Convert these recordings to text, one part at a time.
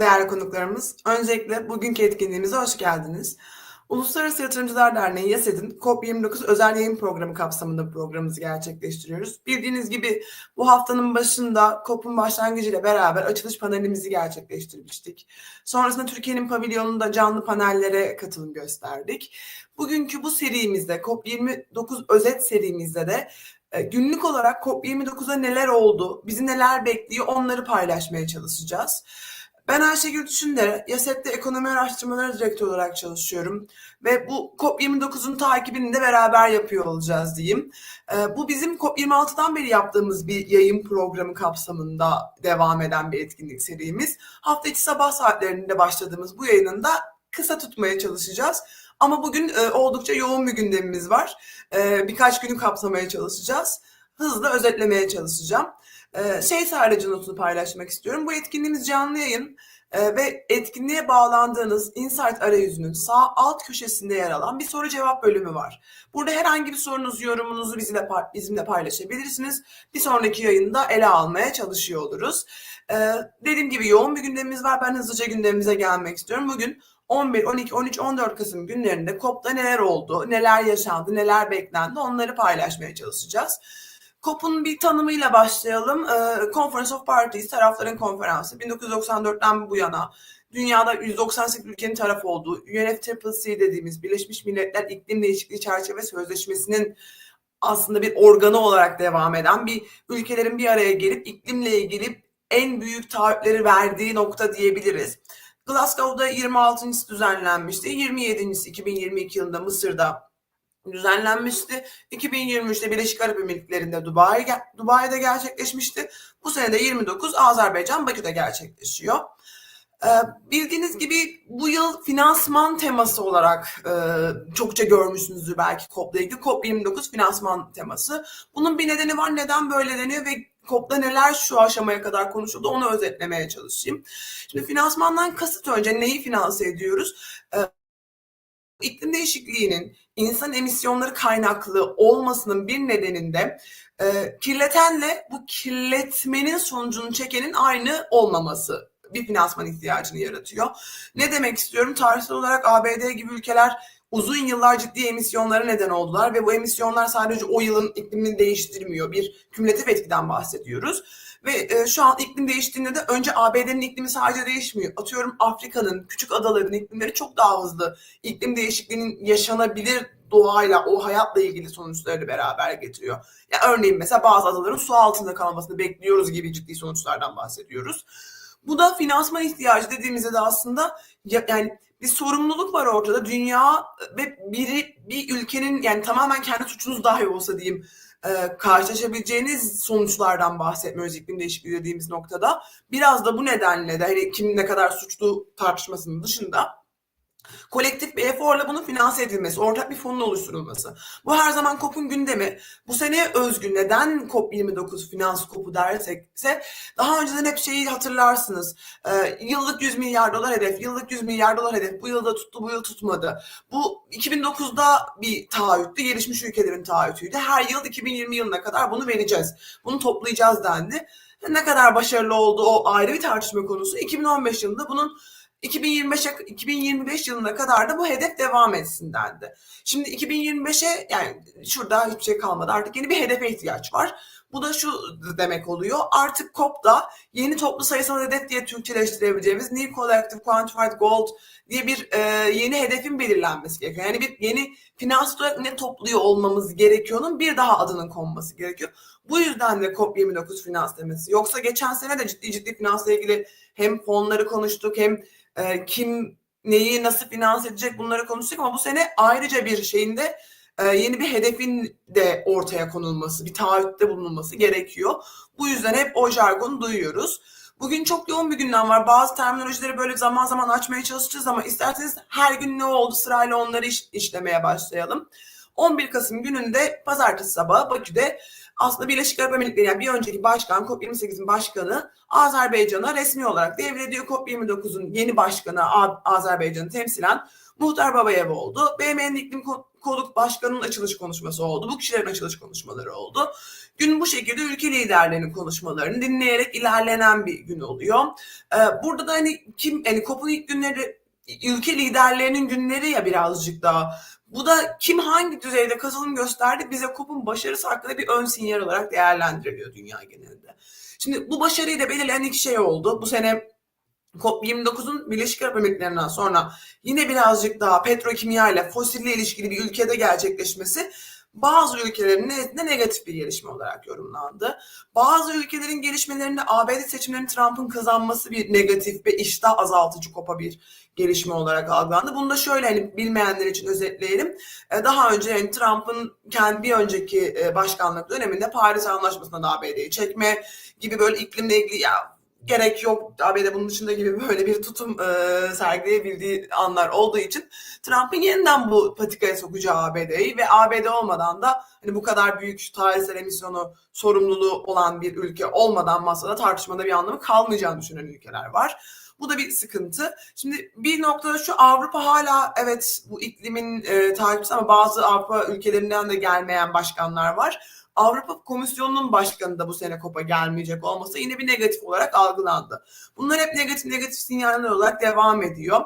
Değerli konuklarımız, öncelikle bugünkü etkinliğimize hoş geldiniz. Uluslararası Yatırımcılar Derneği YASED'in COP29 özel yayın programı kapsamında programımızı gerçekleştiriyoruz. Bildiğiniz gibi bu haftanın başında COP'un başlangıcıyla beraber açılış panelimizi gerçekleştirmiştik. Sonrasında Türkiye'nin pavilyonunda canlı panellere katılım gösterdik. Bugünkü bu serimizde COP29 özet serimizde de e, günlük olarak COP29'a neler oldu, bizi neler bekliyor onları paylaşmaya çalışacağız. Ben Ayşegül Düşündere, YASET'te Ekonomi Araştırmaları Direktörü olarak çalışıyorum ve bu COP29'un takibini de beraber yapıyor olacağız diyeyim. Ee, bu bizim COP26'dan beri yaptığımız bir yayın programı kapsamında devam eden bir etkinlik serimiz. Hafta içi sabah saatlerinde başladığımız bu yayının da kısa tutmaya çalışacağız. Ama bugün e, oldukça yoğun bir gündemimiz var. E, birkaç günü kapsamaya çalışacağız. Hızlı özetlemeye çalışacağım. Ee, şey sadece notunu paylaşmak istiyorum. Bu etkinliğimiz canlı yayın e, ve etkinliğe bağlandığınız Insight arayüzünün sağ alt köşesinde yer alan bir soru cevap bölümü var. Burada herhangi bir sorunuzu, yorumunuzu bizimle, bizimle paylaşabilirsiniz. Bir sonraki yayında ele almaya çalışıyor oluruz. Ee, dediğim gibi yoğun bir gündemimiz var. Ben hızlıca gündemimize gelmek istiyorum. Bugün 11, 12, 13, 14 Kasım günlerinde COP'ta neler oldu, neler yaşandı, neler beklendi onları paylaşmaya çalışacağız. COP'un bir tanımıyla başlayalım. Ee, Conference of Parties, tarafların konferansı. 1994'ten bu yana dünyada 198 ülkenin taraf olduğu UNFCCC dediğimiz Birleşmiş Milletler İklim Değişikliği Çerçeve Sözleşmesi'nin aslında bir organı olarak devam eden bir ülkelerin bir araya gelip iklimle ilgili en büyük taahhütleri verdiği nokta diyebiliriz. Glasgow'da 26.sı düzenlenmişti. 27.si 2022 yılında Mısır'da düzenlenmişti. 2023'te Birleşik Arap Emirlikleri'nde Dubai, Dubai'de gerçekleşmişti. Bu sene de 29 Azerbaycan Bakü'de gerçekleşiyor. Ee, bildiğiniz gibi bu yıl finansman teması olarak e, çokça görmüşsünüzdür belki COP'la ilgili. COP29 finansman teması. Bunun bir nedeni var. Neden böyle deniyor ve COP'da neler şu aşamaya kadar konuşuldu onu özetlemeye çalışayım. Şimdi finansmandan kasıt önce neyi finanse ediyoruz? Ee, iklim değişikliğinin insan emisyonları kaynaklı olmasının bir nedeninde e, kirletenle bu kirletmenin sonucunu çekenin aynı olmaması bir finansman ihtiyacını yaratıyor. Ne demek istiyorum? Tarihsel olarak ABD gibi ülkeler uzun yıllar ciddi emisyonlara neden oldular ve bu emisyonlar sadece o yılın iklimini değiştirmiyor. Bir kümülatif etkiden bahsediyoruz. Ve e, şu an iklim değiştiğinde de önce ABD'nin iklimi sadece değişmiyor. Atıyorum Afrika'nın, küçük adaların iklimleri çok daha hızlı. İklim değişikliğinin yaşanabilir doğayla, o hayatla ilgili sonuçları beraber getiriyor. Ya örneğin mesela bazı adaların su altında kalmasını bekliyoruz gibi ciddi sonuçlardan bahsediyoruz. Bu da finansman ihtiyacı dediğimizde de aslında ya, yani bir sorumluluk var ortada. Dünya ve biri bir ülkenin yani tamamen kendi suçunuz dahi olsa diyeyim e, karşılaşabileceğiniz sonuçlardan bahsetmiyoruz iklim değişikliği dediğimiz noktada. Biraz da bu nedenle de hani kim ne kadar suçlu tartışmasının dışında kolektif bir eforla bunun finanse edilmesi, ortak bir fonun oluşturulması. Bu her zaman COP'un gündemi. Bu sene özgü neden COP29 finans COP'u dersekse daha önceden hep şeyi hatırlarsınız. Ee, yıllık 100 milyar dolar hedef, yıllık 100 milyar dolar hedef. Bu yılda tuttu, bu yıl tutmadı. Bu 2009'da bir taahhüttü, gelişmiş ülkelerin taahhütüydü. Her yıl 2020 yılına kadar bunu vereceğiz. Bunu toplayacağız dendi. Ne kadar başarılı oldu o ayrı bir tartışma konusu. 2015 yılında bunun 2025'e 2025 yılına kadar da bu hedef devam etsin dendi. Şimdi 2025'e yani şurada hiçbir şey kalmadı. Artık yeni bir hedefe ihtiyaç var. Bu da şu demek oluyor. Artık COP'da yeni toplu sayısal hedef diye Türkçeleştirebileceğimiz New Collective Quantified Goal diye bir e, yeni hedefin belirlenmesi gerekiyor. Yani bir yeni finans olarak ne topluyor olmamız gerekiyor'nun bir daha adının konması gerekiyor. Bu yüzden de COP29 finans demesi. Yoksa geçen sene de ciddi ciddi finansla ilgili hem fonları konuştuk hem e, kim neyi nasıl finanse edecek bunları konuştuk ama bu sene ayrıca bir şeyinde yeni bir hedefin de ortaya konulması, bir taahhütte bulunulması gerekiyor. Bu yüzden hep o jargonu duyuyoruz. Bugün çok yoğun bir gündem var. Bazı terminolojileri böyle zaman zaman açmaya çalışacağız ama isterseniz her gün ne oldu sırayla onları iş, işlemeye başlayalım. 11 Kasım gününde pazartesi sabahı Bakü'de aslında Birleşik Arap Emirlikleri yani bir önceki başkan COP28'in başkanı Azerbaycan'a resmi olarak devrediyor. COP29'un yeni başkanı Azerbaycan'ı temsilen Muhtar Babayev oldu. BM'nin iklim konuk başkanının açılış konuşması oldu. Bu kişilerin açılış konuşmaları oldu. Gün bu şekilde ülke liderlerinin konuşmalarını dinleyerek ilerlenen bir gün oluyor. Ee, burada da hani kim, hani COP'un ilk günleri ülke liderlerinin günleri ya birazcık daha. Bu da kim hangi düzeyde katılım gösterdi bize COP'un başarısı hakkında bir ön sinyal olarak değerlendiriliyor dünya genelinde. Şimdi bu başarıyı da belirleyen iki şey oldu. Bu sene COP29'un Birleşik Arap Emirlikleri'nden sonra yine birazcık daha petrokimya ile fosille ilişkili bir ülkede gerçekleşmesi bazı ülkelerin nezdinde negatif bir gelişme olarak yorumlandı. Bazı ülkelerin gelişmelerinde ABD seçimlerinin Trump'ın kazanması bir negatif ve iştah azaltıcı kopa bir gelişme olarak algılandı. Bunu da şöyle hani bilmeyenler için özetleyelim. E, daha önce yani Trump'ın kendi bir önceki e, başkanlık döneminde Paris Anlaşması'na da ABD'yi çekme gibi böyle iklimle ilgili ya gerek yok ABD bunun dışında gibi böyle bir tutum e, sergileyebildiği anlar olduğu için Trump'ın yeniden bu patikaya sokacağı ABD'yi ve ABD olmadan da hani bu kadar büyük tarihsel emisyonu sorumluluğu olan bir ülke olmadan masada tartışmada bir anlamı kalmayacağını düşünen ülkeler var. Bu da bir sıkıntı. Şimdi bir noktada şu Avrupa hala evet bu iklimin e, takipçisi ama bazı Avrupa ülkelerinden de gelmeyen başkanlar var Avrupa Komisyonu'nun başkanı da bu sene COP'a gelmeyecek olması yine bir negatif olarak algılandı. Bunlar hep negatif negatif sinyaller olarak devam ediyor.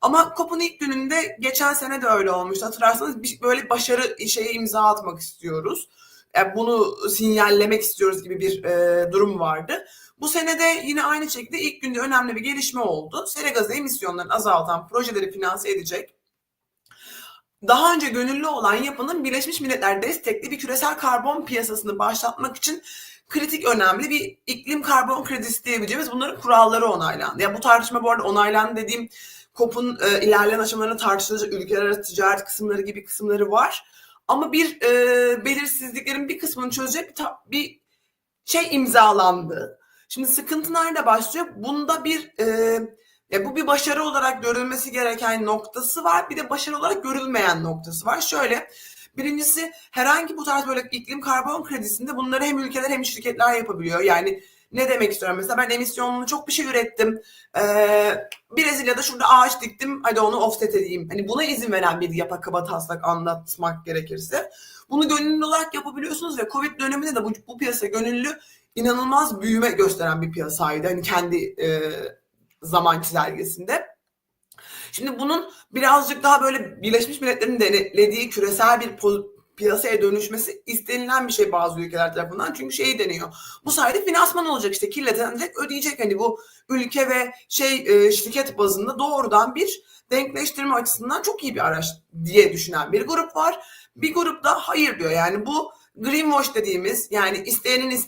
Ama COP'un ilk gününde geçen sene de öyle olmuştu. Hatırlarsanız bir, böyle başarı şeye imza atmak istiyoruz. Yani bunu sinyallemek istiyoruz gibi bir e, durum vardı. Bu sene de yine aynı şekilde ilk günde önemli bir gelişme oldu. Sera gazı emisyonlarını azaltan projeleri finanse edecek daha önce gönüllü olan yapının Birleşmiş Milletler destekli bir küresel karbon piyasasını başlatmak için kritik önemli bir iklim karbon kredisi diyebileceğimiz bunların kuralları onaylandı. Ya bu tartışma bu arada onaylandı dediğim COP'un e, ilerleyen aşamalarını tartışılacak ülkeler arası ticaret kısımları gibi kısımları var. Ama bir e, belirsizliklerin bir kısmını çözecek bir, bir şey imzalandı. Şimdi sıkıntı nerede başlıyor? Bunda bir e, e, bu bir başarı olarak görülmesi gereken noktası var. Bir de başarı olarak görülmeyen noktası var. Şöyle birincisi herhangi bu tarz böyle iklim karbon kredisinde bunları hem ülkeler hem şirketler yapabiliyor. Yani ne demek istiyorum? Mesela ben emisyonlu çok bir şey ürettim. Ee, Brezilya'da şurada ağaç diktim. Hadi onu offset edeyim. Hani buna izin veren bir yapa kaba taslak anlatmak gerekirse. Bunu gönüllü olarak yapabiliyorsunuz ve Covid döneminde de bu, bu piyasa gönüllü inanılmaz büyüme gösteren bir piyasaydı. Hani kendi e, zaman çizelgesinde. Şimdi bunun birazcık daha böyle Birleşmiş Milletler'in denetlediği küresel bir piyasaya dönüşmesi istenilen bir şey bazı ülkeler tarafından. Çünkü şey deniyor. Bu sayede finansman olacak işte kirletenecek ödeyecek hani bu ülke ve şey e, şirket bazında doğrudan bir denkleştirme açısından çok iyi bir araç diye düşünen bir grup var. Bir grup da hayır diyor. Yani bu greenwash dediğimiz yani isteyenin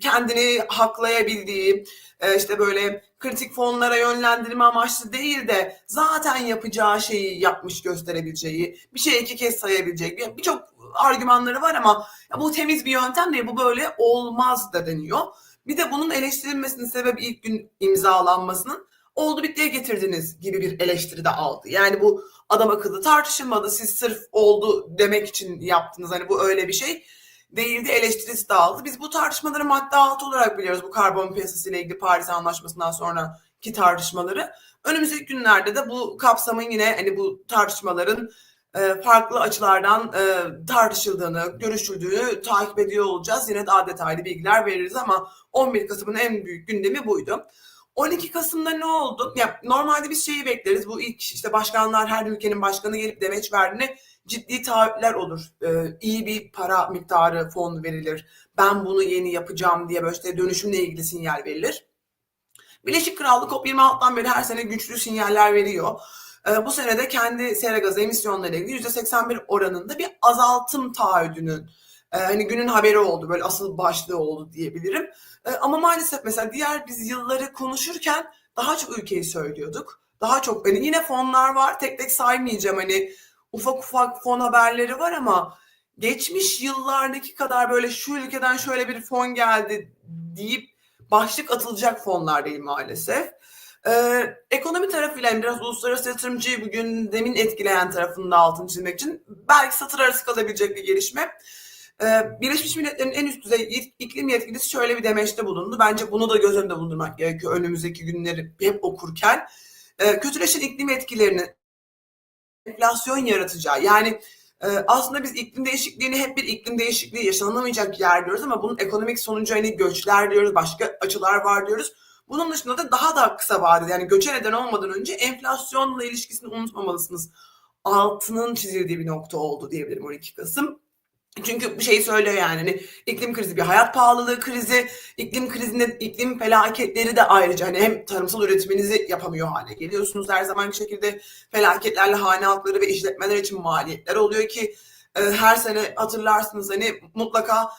kendini haklayabildiği e, işte böyle kritik fonlara yönlendirme amaçlı değil de zaten yapacağı şeyi yapmış gösterebileceği, bir şey iki kez sayabilecek birçok argümanları var ama ya bu temiz bir yöntem değil, bu böyle olmaz da deniyor. Bir de bunun eleştirilmesinin sebebi ilk gün imzalanmasının oldu bittiye getirdiniz gibi bir eleştiri de aldı. Yani bu adam akıllı tartışılmadı. Siz sırf oldu demek için yaptınız. Hani bu öyle bir şey değildi eleştirisi de aldı. Biz bu tartışmaları madde altı olarak biliyoruz bu karbon piyasası ile ilgili Paris Anlaşması'ndan sonraki tartışmaları. Önümüzdeki günlerde de bu kapsamın yine hani bu tartışmaların e, farklı açılardan e, tartışıldığını, görüşüldüğünü takip ediyor olacağız. Yine daha detaylı bilgiler veririz ama 11 Kasım'ın en büyük gündemi buydu. 12 Kasım'da ne oldu? Ya normalde biz şeyi bekleriz. Bu ilk işte başkanlar her ülkenin başkanı gelip demeç verdiğini ciddi taahhütler olur. Ee, iyi bir para miktarı fon verilir. Ben bunu yeni yapacağım diye böyle işte dönüşümle ilgili sinyal verilir. Birleşik Krallık COP26'dan beri her sene güçlü sinyaller veriyor. Ee, bu sene de kendi sera gazı emisyonları ilgili %81 oranında bir azaltım taahhüdünün e, hani günün haberi oldu. Böyle asıl başlığı oldu diyebilirim. E, ama maalesef mesela diğer biz yılları konuşurken daha çok ülkeyi söylüyorduk. Daha çok hani yine fonlar var. Tek tek saymayacağım hani ufak ufak fon haberleri var ama geçmiş yıllardaki kadar böyle şu ülkeden şöyle bir fon geldi deyip başlık atılacak fonlar değil maalesef. Ee, ekonomi tarafıyla biraz uluslararası yatırımcıyı bugün demin etkileyen tarafında altını çizmek için belki satır arası kalabilecek bir gelişme. Ee, Birleşmiş Milletler'in en üst düzey iklim yetkilisi şöyle bir demeçte bulundu. Bence bunu da göz önünde bulundurmak gerekiyor önümüzdeki günleri hep okurken. Ee, kötüleşen iklim etkilerini enflasyon yaratacağı yani e, aslında biz iklim değişikliğini hep bir iklim değişikliği yaşanamayacak yer diyoruz ama bunun ekonomik sonucu hani göçler diyoruz, başka açılar var diyoruz. Bunun dışında da daha da kısa vadede yani göçe neden olmadan önce enflasyonla ilişkisini unutmamalısınız. Altının çizildiği bir nokta oldu diyebilirim 12 Kasım. Çünkü bir şey söylüyor yani hani iklim krizi bir hayat pahalılığı krizi, iklim krizinde iklim felaketleri de ayrıca hani hem tarımsal üretiminizi yapamıyor hale geliyorsunuz her zamanki şekilde felaketlerle hane halkları ve işletmeler için maliyetler oluyor ki e, her sene hatırlarsınız hani mutlaka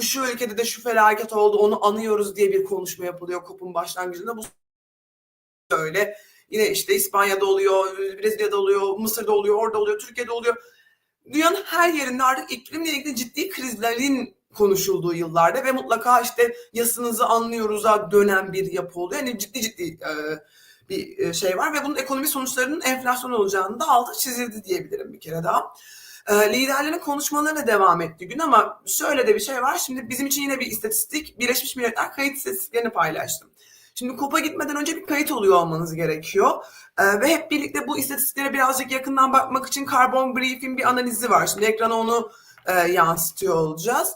şu ülkede de şu felaket oldu onu anıyoruz diye bir konuşma yapılıyor COP'un başlangıcında bu öyle. Yine işte İspanya'da oluyor, Brezilya'da oluyor, Mısır'da oluyor, orada oluyor, Türkiye'de oluyor dünyanın her yerinde artık iklimle ilgili ciddi krizlerin konuşulduğu yıllarda ve mutlaka işte yasınızı anlıyoruz'a dönen bir yapı oluyor. Yani ciddi ciddi e, bir şey var ve bunun ekonomi sonuçlarının enflasyon olacağını da altı çizildi diyebilirim bir kere daha. E, liderlerin konuşmalarına devam etti gün ama şöyle de bir şey var. Şimdi bizim için yine bir istatistik. Birleşmiş Milletler kayıt istatistiklerini paylaştım. Şimdi KOP'a gitmeden önce bir kayıt oluyor olmanız gerekiyor. Ee, ve hep birlikte bu istatistiklere birazcık yakından bakmak için Carbon Brief'in bir analizi var. Şimdi ekrana onu e, yansıtıyor olacağız.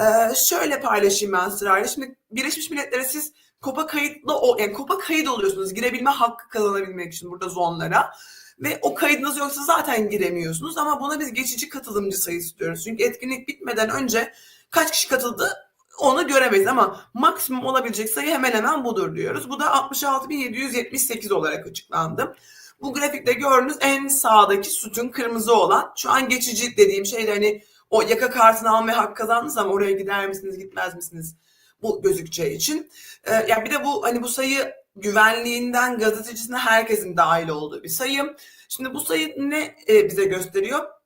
E, şöyle paylaşayım ben sırayla. Şimdi Birleşmiş Milletler'e siz KOP'a kayıtlı, yani KOP'a kayıt oluyorsunuz girebilme hakkı kazanabilmek için burada zonlara. Ve o kaydınız yoksa zaten giremiyorsunuz ama buna biz geçici katılımcı sayısı diyoruz. Çünkü etkinlik bitmeden önce kaç kişi katıldı onu göremeyiz ama maksimum olabilecek sayı hemen hemen budur diyoruz. Bu da 66.778 olarak açıklandı. Bu grafikte gördüğünüz en sağdaki sütun kırmızı olan şu an geçici dediğim şeyler hani o yaka kartını almaya hak kazandınız ama oraya gider misiniz gitmez misiniz bu gözükeceği için. Ee, yani bir de bu hani bu sayı güvenliğinden gazetecisine herkesin dahil olduğu bir sayı. Şimdi bu sayı ne e, bize gösteriyor?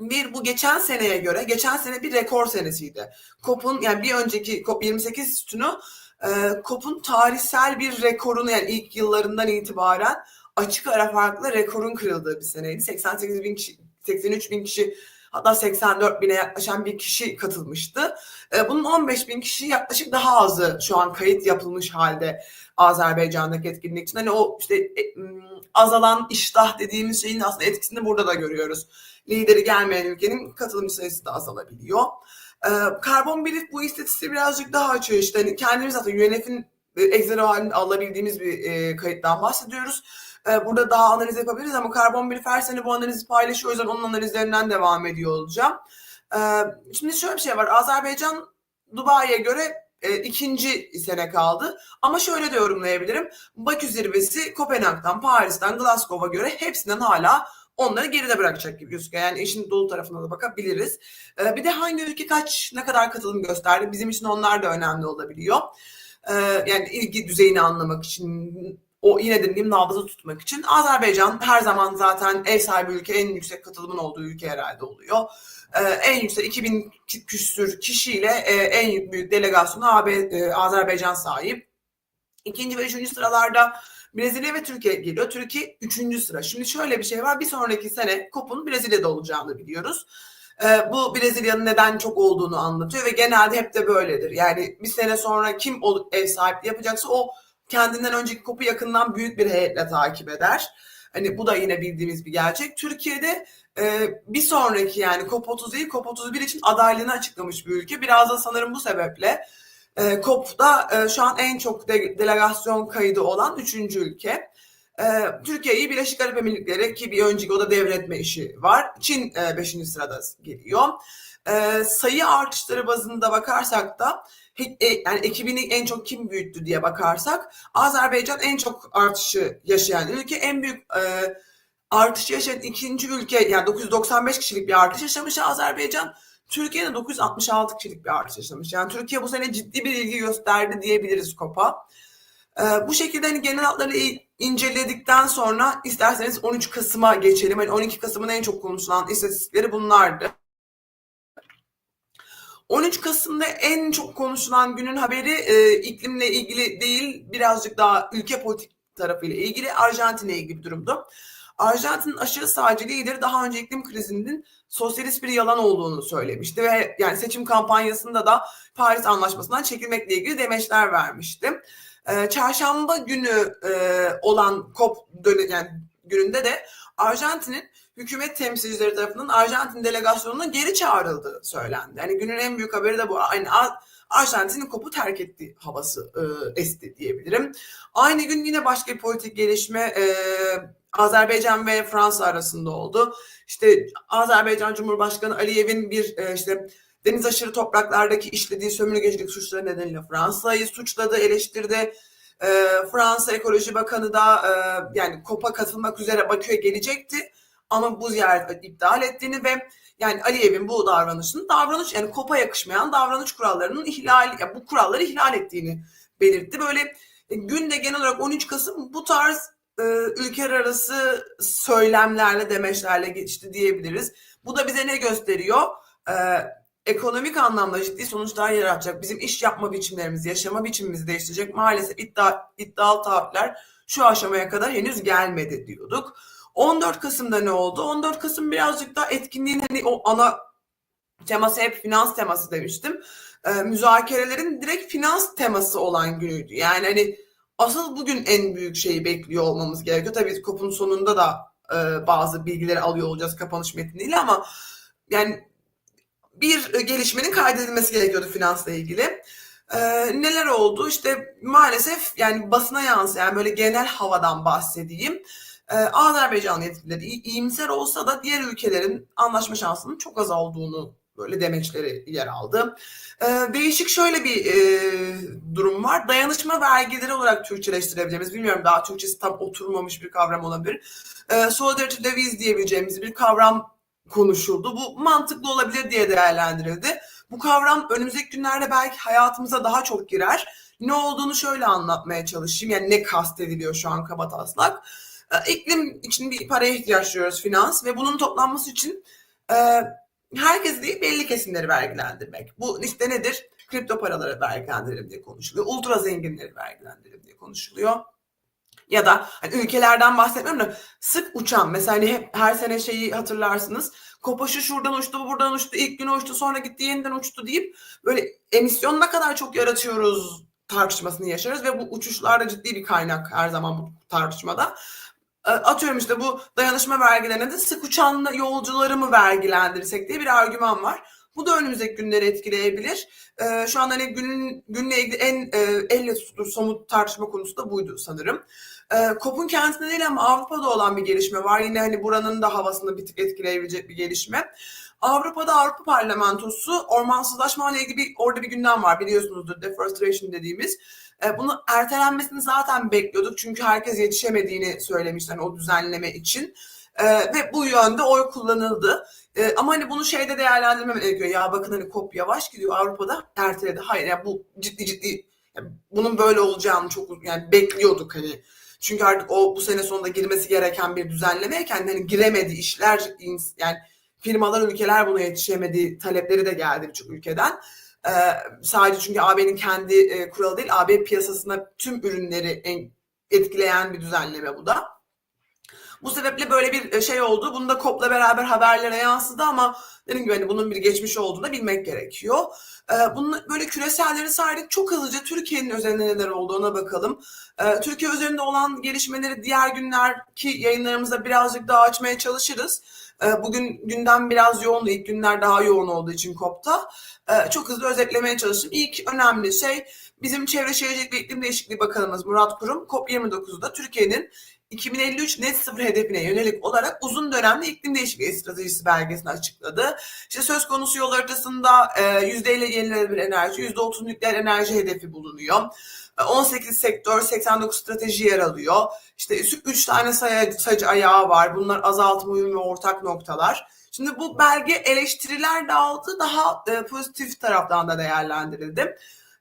Bir bu geçen seneye göre geçen sene bir rekor senesiydi. COP'un yani bir önceki COP 28 sütunu e, COP'un tarihsel bir rekorunu yani ilk yıllarından itibaren açık ara farklı rekorun kırıldığı bir seneydi. 88 bin kişi, 83 bin kişi hatta 84 bine yaklaşan bir kişi katılmıştı. E, bunun 15 bin kişi yaklaşık daha azı şu an kayıt yapılmış halde Azerbaycan'daki etkinlik için. Hani o işte e, azalan iştah dediğimiz şeyin aslında etkisini burada da görüyoruz lideri gelmeyen ülkenin katılımcı sayısı da azalabiliyor. E, karbon birik bu istatistiği birazcık daha açıyor işte hani kendimiz zaten UNF'in Excel halinde alabildiğimiz bir e, kayıttan bahsediyoruz. E, burada daha analiz yapabiliriz ama karbon birik her sene bu analizi paylaşıyor. O yüzden onun analizlerinden devam ediyor olacağım. E, şimdi şöyle bir şey var. Azerbaycan Dubai'ye göre e, ikinci sene kaldı. Ama şöyle de yorumlayabilirim. Bakü zirvesi Kopenhag'dan, Paris'ten, Glasgow'a göre hepsinden hala onları geride bırakacak gibi gözüküyor. Yani işin dolu tarafına da bakabiliriz. Ee, bir de hangi ülke kaç ne kadar katılım gösterdi bizim için onlar da önemli olabiliyor. Ee, yani ilgi düzeyini anlamak için o yine de diyeyim nabzı tutmak için Azerbaycan her zaman zaten ev sahibi ülke en yüksek katılımın olduğu ülke herhalde oluyor. Ee, en yüksek 2000 küsür kişiyle e, en büyük delegasyonu AB, e, Azerbaycan sahip. İkinci ve üçüncü sıralarda Brezilya ve Türkiye geliyor. Türkiye üçüncü sıra. Şimdi şöyle bir şey var. Bir sonraki sene COP'un Brezilya'da olacağını biliyoruz. Ee, bu Brezilya'nın neden çok olduğunu anlatıyor ve genelde hep de böyledir. Yani bir sene sonra kim ev sahipliği yapacaksa o kendinden önceki COP'u yakından büyük bir heyetle takip eder. Hani bu da yine bildiğimiz bir gerçek. Türkiye'de e, bir sonraki yani COP30 değil COP31 için adaylığını açıklamış bir ülke. Biraz da sanırım bu sebeple e, COP'da e, şu an en çok de, delegasyon kaydı olan üçüncü ülke. E, Türkiye'yi Birleşik Arap Emirlikleri ki bir önceki o da devretme işi var. Çin e, beşinci sırada geliyor. E, sayı artışları bazında bakarsak da yani ekibini en çok kim büyüttü diye bakarsak Azerbaycan en çok artışı yaşayan ülke. En büyük e, artışı yaşayan ikinci ülke yani 995 kişilik bir artış yaşamış Azerbaycan. Türkiye'de 966 kişilik bir artış yaşamış. Yani Türkiye bu sene ciddi bir ilgi gösterdi diyebiliriz KOP'a. Ee, bu şekilde hani genel hatları inceledikten sonra isterseniz 13 Kasım'a geçelim. Hani 12 Kasım'ın en çok konuşulan istatistikleri bunlardı. 13 Kasım'da en çok konuşulan günün haberi e, iklimle ilgili değil birazcık daha ülke politik tarafıyla ilgili Arjantin'le ilgili bir durumdu. Arjantin'in aşırı sağcı lideri daha önce iklim krizinin sosyalist bir yalan olduğunu söylemişti ve yani seçim kampanyasında da Paris Anlaşması'ndan çekilmekle ilgili demeçler vermişti. Ee, çarşamba günü e, olan COP dönü, yani gününde de Arjantin'in hükümet temsilcileri tarafından Arjantin delegasyonunun geri çağrıldığı söylendi. Yani günün en büyük haberi de bu. Aynı Arjantin'in kopu terk ettiği havası e, esti diyebilirim. Aynı gün yine başka bir politik gelişme e, Azerbaycan ve Fransa arasında oldu. İşte Azerbaycan Cumhurbaşkanı Aliyev'in bir e, işte deniz aşırı topraklardaki işlediği sömürgecilik suçları nedeniyle Fransa'yı suçladı, eleştirdi. E, Fransa Ekoloji Bakanı da e, yani COP'a katılmak üzere Bakü'ye gelecekti. Ama bu ziyaret iptal ettiğini ve yani Aliyev'in bu davranışının davranış yani COP'a yakışmayan davranış kurallarının ihlal, yani bu kuralları ihlal ettiğini belirtti. Böyle e, günde genel olarak 13 Kasım bu tarz e, ülkeler arası söylemlerle, demeçlerle geçti diyebiliriz. Bu da bize ne gösteriyor? E, ekonomik anlamda ciddi sonuçlar yaratacak. Bizim iş yapma biçimlerimizi, yaşama biçimimizi değiştirecek. Maalesef iddia, iddialı taahhütler şu aşamaya kadar henüz gelmedi diyorduk. 14 Kasım'da ne oldu? 14 Kasım birazcık daha etkinliğin hani o ana teması hep finans teması demiştim. Ee, müzakerelerin direkt finans teması olan günüydü. Yani hani asıl bugün en büyük şeyi bekliyor olmamız gerekiyor. Tabii kopun sonunda da e, bazı bilgileri alıyor olacağız kapanış metniyle ama yani bir gelişmenin kaydedilmesi gerekiyordu finansla ilgili. Ee, neler oldu? İşte maalesef yani basına yansıyan böyle genel havadan bahsedeyim. Ee, Azerbaycan yetkilileri iyimser olsa da diğer ülkelerin anlaşma şansının çok az olduğunu böyle demeçleri yer aldı. Ee, değişik şöyle bir e, durum var. Dayanışma vergileri olarak Türkçeleştirebileceğimiz, bilmiyorum daha Türkçesi tam oturmamış bir kavram olabilir. Ee, solidarity levies diyebileceğimiz bir kavram konuşuldu. Bu mantıklı olabilir diye değerlendirildi. Bu kavram önümüzdeki günlerde belki hayatımıza daha çok girer. Ne olduğunu şöyle anlatmaya çalışayım. Yani ne kastediliyor şu an kabataslak. E, iklim için bir paraya ihtiyaç duyuyoruz finans ve bunun toplanması için e, herkes değil belli kesimleri vergilendirmek. Bu işte nedir? Kripto paraları vergilendirelim diye konuşuluyor. Ultra zenginleri vergilendirelim diye konuşuluyor. Ya da hani ülkelerden bahsetmiyorum da sık uçan mesela hani hep her sene şeyi hatırlarsınız. Kopaşı şuradan uçtu, bu buradan uçtu, ilk gün uçtu, sonra gitti yeniden uçtu deyip böyle emisyon ne kadar çok yaratıyoruz tartışmasını yaşarız ve bu uçuşlarda ciddi bir kaynak her zaman bu tartışmada. E, atıyorum işte bu dayanışma vergilerine de sık uçan yolcuları mı vergilendirsek diye bir argüman var. Bu da önümüzdeki günleri etkileyebilir. E, şu an hani günün günle ilgili en e, elle tutulur somut tartışma konusu da buydu sanırım. E, COP'un kendisinde değil ama Avrupa'da olan bir gelişme var. Yine hani buranın da havasını bir tık etkileyebilecek bir gelişme. Avrupa'da Avrupa Parlamentosu ormansızlaşma ile ilgili bir, orada bir gündem var biliyorsunuzdur deforestation dediğimiz. E, bunu ertelenmesini zaten bekliyorduk çünkü herkes yetişemediğini söylemişler o düzenleme için. E, ve bu yönde oy kullanıldı. E, ama hani bunu şeyde değerlendirmem gerekiyor. Ya bakın hani COP yavaş gidiyor Avrupa'da erteledi. Hayır yani bu ciddi ciddi yani bunun böyle olacağını çok yani bekliyorduk hani. Çünkü artık o bu sene sonunda girmesi gereken bir düzenlemeyken hani giremedi işler yani firmalar ülkeler buna yetişemedi talepleri de geldi birçok ülkeden. Ee, sadece çünkü AB'nin kendi e, kuralı değil AB piyasasına tüm ürünleri en, etkileyen bir düzenleme bu da. Bu sebeple böyle bir e, şey oldu. Bunu da COP'la beraber haberlere yansıdı ama dediğim gibi hani bunun bir geçmiş olduğunu bilmek gerekiyor. Ee, bunun böyle küreselleri saydık. Çok hızlıca Türkiye'nin üzerinde neler olduğuna bakalım. Ee, Türkiye üzerinde olan gelişmeleri diğer günlerki yayınlarımızda birazcık daha açmaya çalışırız. Ee, bugün gündem biraz yoğundu. İlk günler daha yoğun olduğu için COP'ta. Ee, çok hızlı özetlemeye çalıştım. İlk önemli şey bizim Çevre Şehircilik ve İklim Değişikliği Bakanımız Murat Kurum COP29'da Türkiye'nin 2053 net sıfır hedefine yönelik olarak uzun dönemli iklim değişikliği stratejisi belgesini açıkladı. İşte söz konusu yol haritasında %50 yenilenebilir enerji, %30 nükleer enerji hedefi bulunuyor. 18 sektör, 89 strateji yer alıyor. İşte 3 tane sayı, ayağı var. Bunlar azaltma, uyum ve ortak noktalar. Şimdi bu belge eleştiriler de aldı, daha e, pozitif taraftan da değerlendirildi.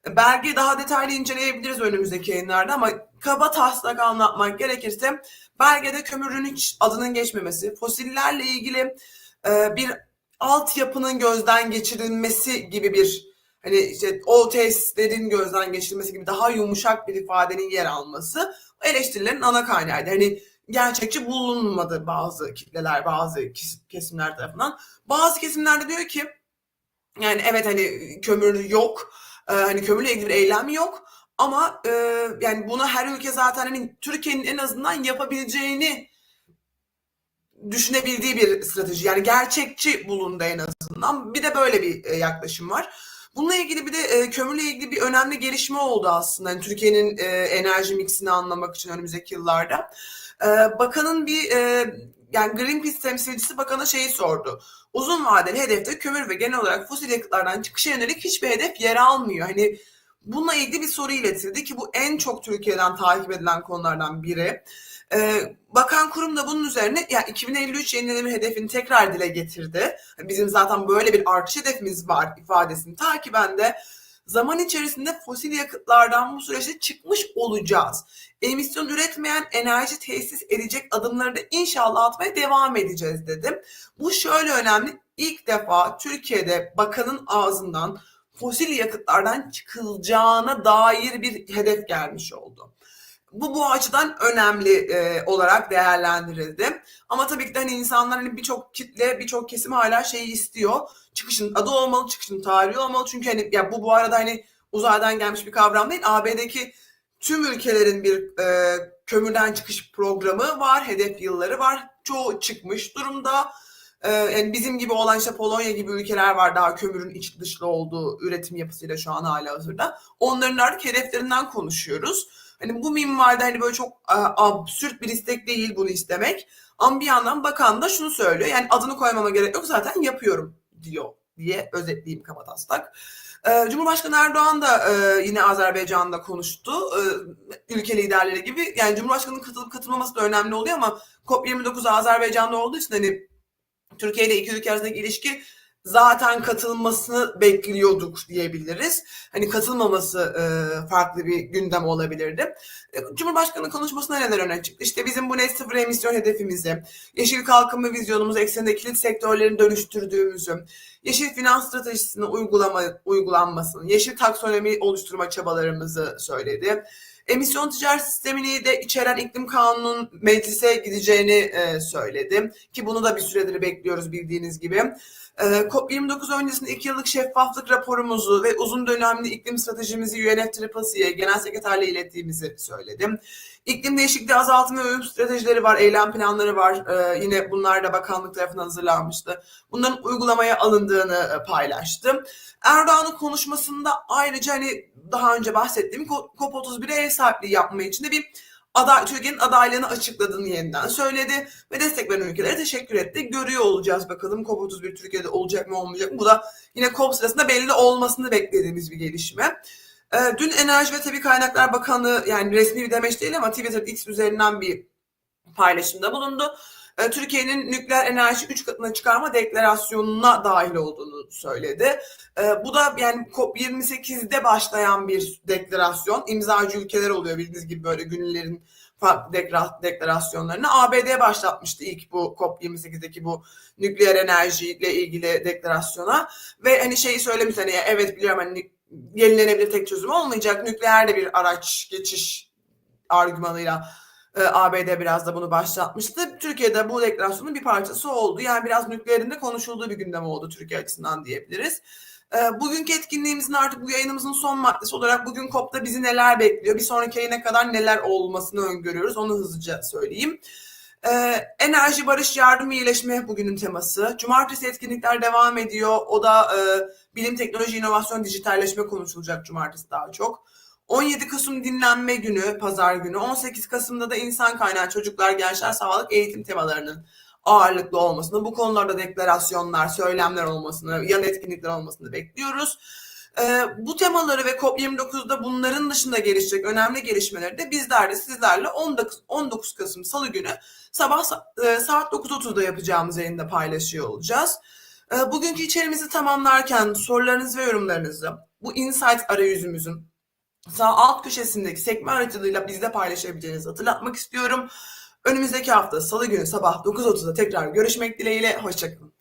Belge daha detaylı inceleyebiliriz önümüzdeki yayınlarda ama kaba taslak anlatmak gerekirse belgede kömürün hiç adının geçmemesi, fosillerle ilgili e, bir altyapının gözden geçirilmesi gibi bir hani işte o testlerin gözden geçirilmesi gibi daha yumuşak bir ifadenin yer alması eleştirilerin ana kaynağıydı. Hani gerçekçi bulunmadı bazı kitleler, bazı kesimler tarafından. Bazı kesimlerde diyor ki yani evet hani kömür yok, e, hani kömürle ilgili bir eylem yok ama e, yani bunu her ülke zaten hani Türkiye'nin en azından yapabileceğini düşünebildiği bir strateji. Yani gerçekçi bulundu en azından. Bir de böyle bir e, yaklaşım var. Bununla ilgili bir de e, kömürle ilgili bir önemli gelişme oldu aslında. Yani Türkiye'nin e, enerji mixini anlamak için önümüzdeki yıllarda. E, bakanın bir e, yani Greenpeace temsilcisi bakana şeyi sordu. Uzun vadeli hedefte kömür ve genel olarak fosil yakıtlardan çıkışa yönelik hiçbir hedef yer almıyor. Hani bununla ilgili bir soru iletildi ki bu en çok Türkiye'den takip edilen konulardan biri. Ee, bakan kurum da bunun üzerine yani 2053 yenileme hedefini tekrar dile getirdi. Bizim zaten böyle bir artış hedefimiz var ifadesini takiben de zaman içerisinde fosil yakıtlardan bu süreçte çıkmış olacağız. Emisyon üretmeyen enerji tesis edecek adımları da inşallah atmaya devam edeceğiz dedim. Bu şöyle önemli. İlk defa Türkiye'de bakanın ağzından fosil yakıtlardan çıkılacağına dair bir hedef gelmiş oldu. Bu bu açıdan önemli e, olarak değerlendirildi. Ama tabii ki de hani insanlar hani birçok kitle, birçok kesim hala şeyi istiyor. Çıkışın adı olmalı, çıkışın tarihi olmalı. Çünkü hani ya bu bu arada hani uzaydan gelmiş bir kavram değil. AB'deki tüm ülkelerin bir e, kömürden çıkış programı var, hedef yılları var. Çoğu çıkmış durumda. E, yani bizim gibi olan işte Polonya gibi ülkeler var daha kömürün iç dışlı olduğu üretim yapısıyla şu an hala hazırda. Onların artık hedeflerinden konuşuyoruz. Hani bu minvalde hani böyle çok e, absürt bir istek değil bunu istemek. Ama bir yandan bakan da şunu söylüyor. Yani adını koymama gerek yok zaten yapıyorum diyor diye özetleyeyim kabataslak. E, Cumhurbaşkanı Erdoğan da e, yine Azerbaycan'da konuştu. E, ülke liderleri gibi. Yani Cumhurbaşkanı'nın katılıp katılmaması da önemli oluyor ama COP29 Azerbaycan'da olduğu için hani Türkiye ile iki ülke arasındaki ilişki zaten katılmasını bekliyorduk diyebiliriz. Hani katılmaması e, farklı bir gündem olabilirdi. E, Cumhurbaşkanı konuşmasına neler öne çıktı? İşte bizim bu net sıfır emisyon hedefimizi, yeşil kalkınma vizyonumuz ekseninde kilit sektörlerin dönüştürdüğümüzü, yeşil finans stratejisinin uygulama, uygulanmasını, yeşil taksonomi oluşturma çabalarımızı söyledi. Emisyon ticaret sistemini de içeren iklim kanunun meclise gideceğini e, söyledi. Ki bunu da bir süredir bekliyoruz bildiğiniz gibi. E, COP29 öncesinde iki yıllık şeffaflık raporumuzu ve uzun dönemli iklim stratejimizi UNFCCC'ye genel sekreterle ilettiğimizi söyledim. İklim değişikliği azaltma ve uyum stratejileri var, eylem planları var. Ee, yine bunlar da bakanlık tarafından hazırlanmıştı. Bunların uygulamaya alındığını e, paylaştım. Erdoğan'ın konuşmasında ayrıca hani daha önce bahsettiğim COP31'e ev sahipliği yapma için de bir aday, Türkiye'nin adaylığını açıkladığını yeniden söyledi ve destek veren ülkelere teşekkür etti. Görüyor olacağız bakalım COP31 Türkiye'de olacak mı olmayacak mı? Bu da yine COP sırasında belli olmasını beklediğimiz bir gelişme. Ee, dün Enerji ve Tabi Kaynaklar Bakanı yani resmi bir demeç değil ama Twitter X üzerinden bir paylaşımda bulundu. Ee, Türkiye'nin nükleer enerji 3 katına çıkarma deklarasyonuna dahil olduğunu söyledi. Ee, bu da yani COP28'de başlayan bir deklarasyon. İmzacı ülkeler oluyor bildiğiniz gibi böyle günlerin deklarasyonlarını. ABD başlatmıştı ilk bu COP28'deki bu nükleer enerjiyle ilgili deklarasyona. Ve hani şeyi söylemiş hani evet biliyorum hani yenilenebilir tek çözüm olmayacak. Nükleer de bir araç geçiş argümanıyla e, ABD biraz da bunu başlatmıştı. Türkiye'de bu deklarasyonun bir parçası oldu. Yani biraz nükleerin de konuşulduğu bir gündem oldu Türkiye açısından diyebiliriz. E, bugünkü etkinliğimizin artık bu yayınımızın son maddesi olarak bugün COP'ta bizi neler bekliyor? Bir sonraki yayına kadar neler olmasını öngörüyoruz? Onu hızlıca söyleyeyim. Ee, enerji, barış, yardım, iyileşme bugünün teması. Cumartesi etkinlikler devam ediyor. O da e, bilim, teknoloji, inovasyon, dijitalleşme konuşulacak cumartesi daha çok. 17 Kasım dinlenme günü, pazar günü. 18 Kasım'da da insan kaynağı, çocuklar, gençler, sağlık, eğitim temalarının ağırlıklı olmasını, bu konularda deklarasyonlar, söylemler olmasını, yan etkinlikler olmasını bekliyoruz. Ee, bu temaları ve COP29'da bunların dışında gelişecek önemli gelişmeleri de bizler de sizlerle 19, 19 Kasım Salı günü sabah e, saat 9.30'da yapacağımız yayında paylaşıyor olacağız. E, bugünkü içerimizi tamamlarken sorularınız ve yorumlarınızı bu Insight arayüzümüzün sağ alt köşesindeki sekme aracılığıyla bizde paylaşabileceğinizi hatırlatmak istiyorum. Önümüzdeki hafta Salı günü sabah 9.30'da tekrar görüşmek dileğiyle. Hoşçakalın.